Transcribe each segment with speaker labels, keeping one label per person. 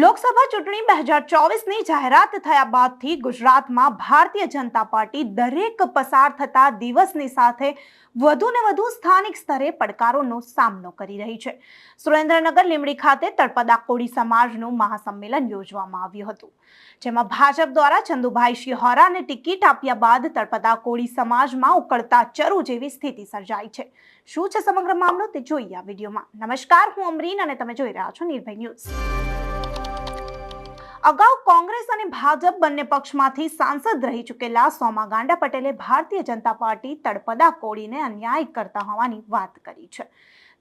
Speaker 1: લોકસભા ચૂંટણી બે હજાર ચોવીસની જાહેરાત થયા બાદથી ગુજરાતમાં ભારતીય જનતા પાર્ટી દરેક પસાર થતા દિવસની સાથે વધુ ને વધુ સ્થાનિક સ્તરે પડકારોનો સામનો કરી રહી છે. સુરેન્દ્રનગર લીમડી ખાતે તળપદા કોળી સમાજનું મહાસંમેલન યોજવામાં આવ્યું હતું. જેમાં ભાજપ દ્વારા ચંદુભાઈ શિહોરાને ટિકિટ આપ્યા બાદ તળપદા કોળી સમાજમાં ઉકળતા ચરુ જેવી સ્થિતિ સર્જાઈ છે. શું છે સમગ્ર મામલો તે જોઈએ આ વિડીયોમાં. નમસ્કાર, હું અમરીન અને તમે જોઈ રહ્યા છો નિર્ભય ન્યૂઝ. અગાઉ કોંગ્રેસ અને ભાજપ બંને પક્ષમાંથી સાંસદ રહી ચૂકેલા સોમા ગાંડા પટેલે ભારતીય જનતા પાર્ટી તળપદા કોળીને અન્યાય કરતા હોવાની વાત કરી છે.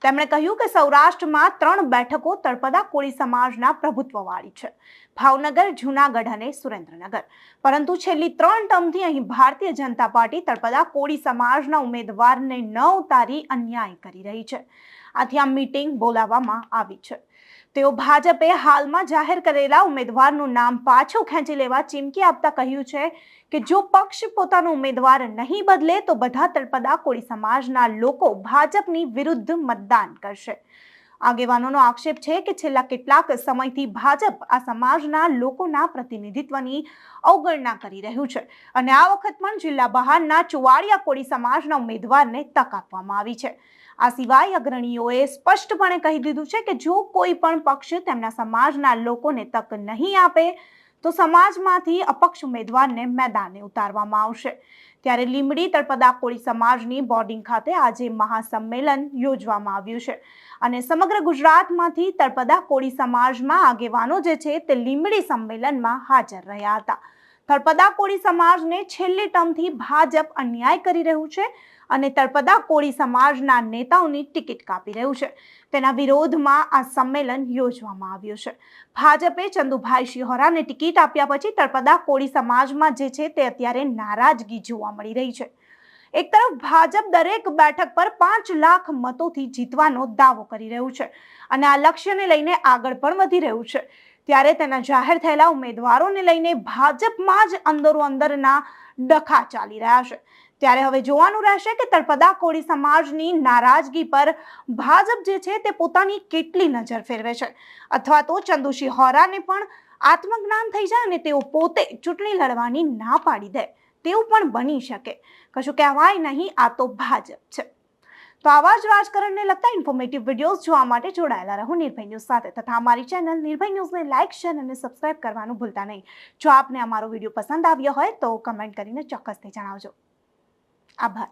Speaker 1: તેમણે કહ્યું કે સૌરાષ્ટ્રમાં ત્રણ બેઠકો તળપદા કોળી સમાજના પ્રભુત્વવાળી છે. ભાવનગર, જૂનાગઢ અને સુરેન્દ્રનગર. પરંતુ છેલ્લી ત્રણ ટર્મથી અહીં ભારતીય જનતા પાર્ટી તળપદા કોળી સમાજના ઉમેદવારને ન ઉતારી અન્યાય કરી રહી છે. આથી આ મીટિંગ બોલાવવામાં આવી છે. તેઓ ભાજપે હાલમાં જાહેર કરેલા ઉમેદવારનું નામ પાછું ખેંચી લેવા ચીમકી આપતા કહ્યું છે કે જો પક્ષ પોતાનો ઉમેદવાર નહીં બદલે તો બધા તળપદા કોળી સમાજના લોકો ભાજપની વિરુદ્ધ મતદાન કરશે. આગેવાનોનો આક્ષેપ છે કે છેલ્લા કેટલાક સમયથી ભાજપ આ સમાજના લોકોના પ્રતિનિધિત્વની અવગણના કરી રહ્યું છે અને આ વખત પણ જિલ્લા બહારના ચુવાડિયા કોળી સમાજના ઉમેદવારને તક આપવામાં આવી છે. આ સિવાય અગ્રણીઓએ સ્પષ્ટપણે કહી દીધું છે કે જો કોઈ પણ પક્ષ તેમના સમાજના લોકોને તક નહીં આપે, તો સમાજમાંથી અપક્ષ ઉમેદવારને મેદાને ઉતારવામાં આવશે. ત્યારે લીમડી તળપદા કોળી સમાજની બોર્ડિંગ ખાતે આજે મહાસંમેલન યોજવામાં આવ્યું છે. અને સમગ્ર ગુજરાતમાંથી તળપદા કોળી સમાજમાં આગેવાનો જે છે તે લીમડી સંમેલનમાં હાજર રહ્યા હતા. તળપદા કોળી સમાજને છેલ્લી ટર્મથી ભાજપ અન્યાય કરી રહ્યું છે અને તળપદા કોળી સમાજના નેતાઓની ટિકિટ કાપી રહ્યું છે. તેના વિરોધમાં આ સંમેલન યોજવામાં આવ્યું છે. ભાજપે ચંદુભાઈ શિહોરાને ટિકિટ આપ્યા પછી તળપદા કોળી સમાજમાં જે છે તે અત્યારે નારાજગી જોવા મળી રહી છે. એક તરફ ભાજપ દરેક બેઠક પર પાંચ લાખ મતોથી જીતવાનો દાવો કરી રહ્યું છે અને આ લક્ષ્યને લઈને આગળ પણ વધી રહ્યું છે. ત્યારે તેના જાહેર થયેલા ઉમેદવારોને લઈને ભાજપમાં જ અંદરો અંદરના ડખા ચાલી રહ્યા છે. ત્યારે હવે જોવાનું રહેશે કે તળપદા કોળી સમાજની નારાજગી પર ભાજપ જે છે તે પોતાની કેટલી નજર ફેરવે છે. અથવા તો ચંદુશી હોરાને પણ આત્મજ્ઞાન થઈ જાય અને તેઓ પોતે ચૂંટણી લડવાની ના પાડી દે. તેવું પણ બની શકે. કશું કહેવાય નહીં, આ તો ભાજપ છે. તો આવા જ રાજકારણને લગતા ઇન્ફોર્મેટિવ વિડીયોઝ જોવા માટે જોડાયેલા રહો નિર્ભય ન્યૂઝ સાથે. તથા અમારી ચેનલ નિર્ભય ન્યૂઝને લાઇક શેર અને સબસ્ક્રાઇબ કરવાનું ભૂલતા નહીં. જો આપને અમારો વીડિયો પસંદ આવ્યો હોય તો કમેન્ટ કરીને ચોક્કસથી જણાવજો. આભાર.